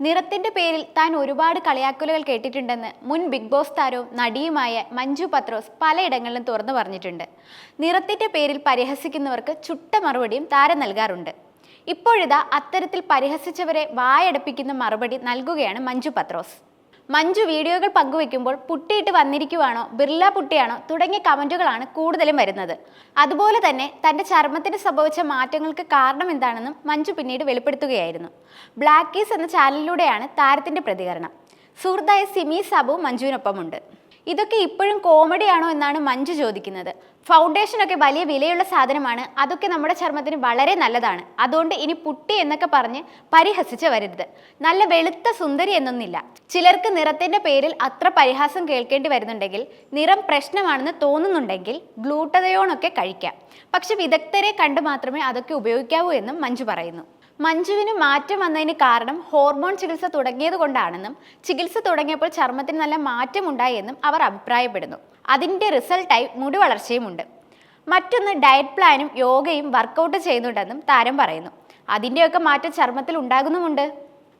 നിറത്തിന്റെ പേരിൽ താൻ ഒരുപാട് കളിയാക്കലുകൾ കേട്ടിട്ടുണ്ടെന്ന് മുൻ ബിഗ് ബോസ് താരവും നടിയുമായ മഞ്ജു പത്രോസ് പലയിടങ്ങളിലും തുറന്നു പറഞ്ഞിട്ടുണ്ട്. നിറത്തിന്റെ പേരിൽ പരിഹസിക്കുന്നവർക്ക് ചുട്ട മറുപടിയും താരം നൽകാറുണ്ട്. ഇപ്പോഴിതാ അത്തരത്തിൽ പരിഹസിച്ചവരെ വായടപ്പിക്കുന്ന മറുപടി നൽകുകയാണ് മഞ്ജു പത്രോസ്. മഞ്ജു വീഡിയോകൾ പങ്കുവെക്കുമ്പോൾ പുട്ടിയിട്ട് വന്നിരിക്കുവാണോ ബിർല പുട്ടിയാണോ തുടങ്ങിയ കമന്റുകളാണ് കൂടുതലും വരുന്നത്. അതുപോലെ തന്നെ തന്റെ ചർമ്മത്തിന് സംഭവിച്ച മാറ്റങ്ങൾക്ക് കാരണം എന്താണെന്നും മഞ്ജു പിന്നീട് വെളിപ്പെടുത്തുകയായിരുന്നു. ബ്ലാക്ക് കീസ് എന്ന ചാനലിലൂടെയാണ് താരത്തിന്റെ പ്രതികരണം. സുഹൃത്തായ സിമി സാബു മഞ്ജുവിനൊപ്പമുണ്ട്. ഇതൊക്കെ ഇപ്പോഴും കോമഡിയാണോ എന്നാണ് മഞ്ജു ചോദിക്കുന്നത്. ഫൗണ്ടേഷൻ ഒക്കെ വലിയ വിലയുള്ള സാധനമാണ്. അതൊക്കെ നമ്മുടെ ചർമ്മത്തിന് വളരെ നല്ലതാണ്. അതുകൊണ്ട് ഇനി പുട്ടി എന്നൊക്കെ പറഞ്ഞ് പരിഹസിച്ച് വരരുത്. നല്ല വെളുത്ത സുന്ദരി എന്നൊന്നില്ല. ചിലർക്ക് നിറത്തിന്റെ പേരിൽ അത്ര പരിഹാസം കേൾക്കേണ്ടി വരുന്നുണ്ടെങ്കിൽ നിറം പ്രശ്നമാണെന്ന് തോന്നുന്നുണ്ടെങ്കിൽ ഗ്ലൂട്ടതയോണൊക്കെ കഴിക്കാം. പക്ഷെ വിദഗ്ധരെ കണ്ട് മാത്രമേ അതൊക്കെ ഉപയോഗിക്കാവൂ എന്നും മഞ്ജു പറയുന്നു. മഞ്ജുവിന് മാറ്റം വന്നതിന് കാരണം ഹോർമോൺ ചികിത്സ തുടങ്ങിയത് കൊണ്ടാണെന്നും ചികിത്സ തുടങ്ങിയപ്പോൾ ചർമ്മത്തിന് നല്ല മാറ്റമുണ്ടായെന്നും അവർ അഭിപ്രായപ്പെടുന്നു. അതിന്റെ റിസൾട്ടായി മുടി വളർച്ചയുമുണ്ട്. മറ്റൊന്ന് ഡയറ്റ് പ്ലാനും യോഗയും വർക്കൗട്ട് ചെയ്യുന്നുണ്ടെന്നും താരം പറയുന്നു. അതിന്റെയൊക്കെ മാറ്റം ചർമ്മത്തിൽ ഉണ്ടാകുന്നുമുണ്ട്.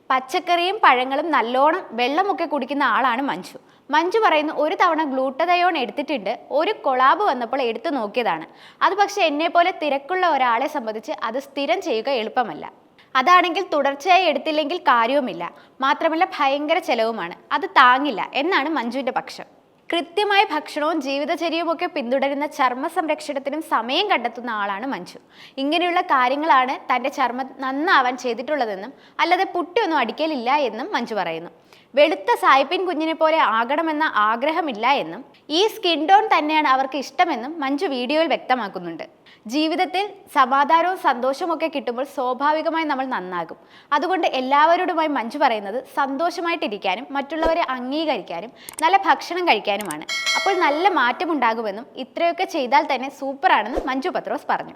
പച്ചക്കറിയും പഴങ്ങളും നല്ലോണം വെള്ളമൊക്കെ കുടിക്കുന്ന ആളാണ് മഞ്ജു. മഞ്ജു പറയുന്നു ഒരു തവണ ഗ്ലൂട്ടതയോൺ എടുത്തിട്ടുണ്ട്. ഒരു കൊളാബ് വന്നപ്പോൾ എടുത്തു നോക്കിയതാണ്. അത് പക്ഷേ എന്നെ പോലെ തിരക്കുള്ള ഒരാളെ സംബന്ധിച്ച് അത് സ്ഥിരം ചെയ്യുക എളുപ്പമല്ല. അതാണെങ്കിൽ തുടർച്ചയായി എടുത്തില്ലെങ്കിൽ കാര്യവുമില്ല. മാത്രമല്ല ഭയങ്കര ചെലവുമാണ്. അത് താങ്ങില്ല എന്നാണ് മഞ്ജുവിന്റെ പക്ഷം. കൃത്യമായ ഭക്ഷണവും ജീവിതചര്യവും ഒക്കെ പിന്തുടരുന്ന ചർമ്മ സംരക്ഷണത്തിനും സമയം കണ്ടെത്തുന്ന ആളാണ് മഞ്ജു. ഇങ്ങനെയുള്ള കാര്യങ്ങളാണ് തന്റെ ചർമ്മം നന്നാവാൻ ചെയ്തിട്ടുള്ളതെന്നും അല്ലാതെ പുട്ടിയൊന്നും അടിക്കലില്ല എന്നും മഞ്ജു പറയുന്നു. വെളുത്ത സായിപ്പിൻ കുഞ്ഞിനെ പോലെ ആകണമെന്ന ആഗ്രഹമില്ല എന്നും ഈ സ്കിൻ ടോൺ തന്നെയാണ് അവർക്ക് ഇഷ്ടമെന്നും മഞ്ജു വീഡിയോയിൽ വ്യക്തമാക്കുന്നുണ്ട്. ജീവിതത്തിൽ സമാധാനവും സന്തോഷമൊക്കെ കിട്ടുമ്പോൾ സ്വാഭാവികമായി നമ്മൾ നന്നാകും. അതുകൊണ്ട് എല്ലാവരോടുമായി മഞ്ജു പറയുന്നത് സന്തോഷമായിട്ടിരിക്കാനും മറ്റുള്ളവരെ അംഗീകരിക്കാനും നല്ല ഭക്ഷണം കഴിക്കാനുമാണ്. അപ്പോൾ നല്ല മാറ്റമുണ്ടാകുമെന്നും ഇത്രയൊക്കെ ചെയ്താൽ തന്നെ സൂപ്പറാണെന്നും മഞ്ജു പത്രോസ് പറഞ്ഞു.